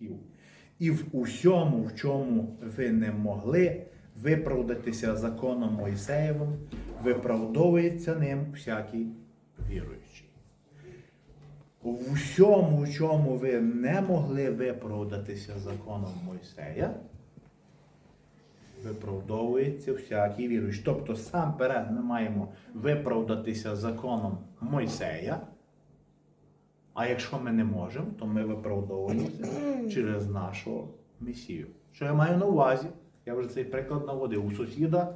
гріхів. І в усьому, в чому ви не могли виправдатися законом Мойсеєвим, виправдовується ним всякий віруючий. В усьому, в чому ви не могли виправдатися законом Мойсея, виправдовується всякий віруючий. Тобто, сам перед ми маємо виправдатися законом Мойсея. А якщо ми не можемо, то ми виправдовуємося через нашого Месію. Що я маю на увазі? Я вже цей приклад наводив. У сусіда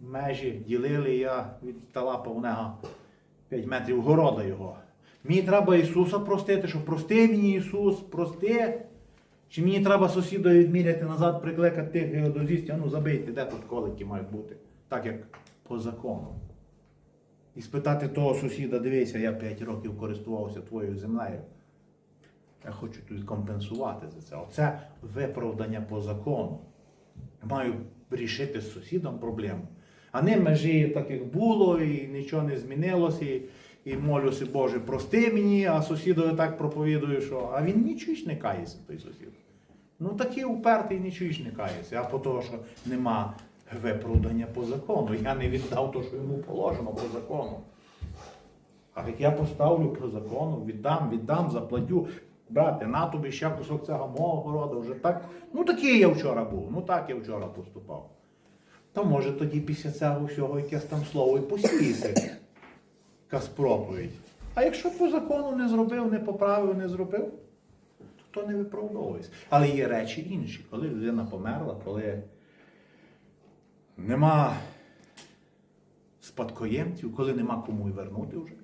межі ділили, я відталапав у нього 5 метрів города його. Мені треба Ісуса простити, що прости мені Ісус, прости. Чи мені треба сусіда відміряти назад, прикликати тих геодозістів, а ну забийте, де тут колики мають бути, так як по закону. І спитати того сусіда, дивися, я 5 років користувався твоєю землею. Я хочу тобі компенсувати за це. Оце виправдання по закону. Маю рішити з сусідом проблему. А не межі так як було, і нічого не змінилося, і, і молюся, Боже, прости мені, а сусідові так проповідую, що. А він нічого ж не кається, той сусід. Ну такий упертий нічого ж не кається, а по того, що нема виправдання по закону. Я не віддав то, що йому положено по закону. А як я поставлю по закону, віддам, віддам, заплатю. Брате, на тобі ще кусок цього мого городу, вже так. Ну такий я вчора був, ну так я вчора поступав. То може тоді після цього всього якесь там слово і посіється, якась проповідь. А якщо по закону не зробив, не поправив, не зробив, то, то не виправдовується. Але є речі інші, коли людина померла, коли нема спадкоємців, коли нема кому й вернути вже.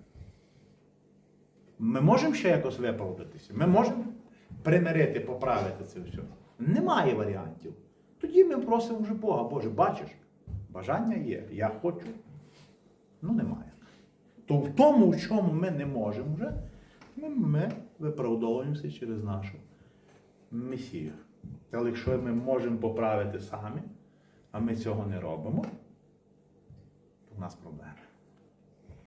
Ми можемо ще якось виправдатися. Ми можемо примирити, поправити це все. Немає варіантів. Тоді ми просимо вже Бога, Боже, бачиш, бажання є, я хочу. Ну немає. То в тому, в чому ми не можемо вже, ми, ми виправдовуємося через нашу Месію. Але якщо ми можемо поправити самі, а ми цього не робимо, то в нас проблеми.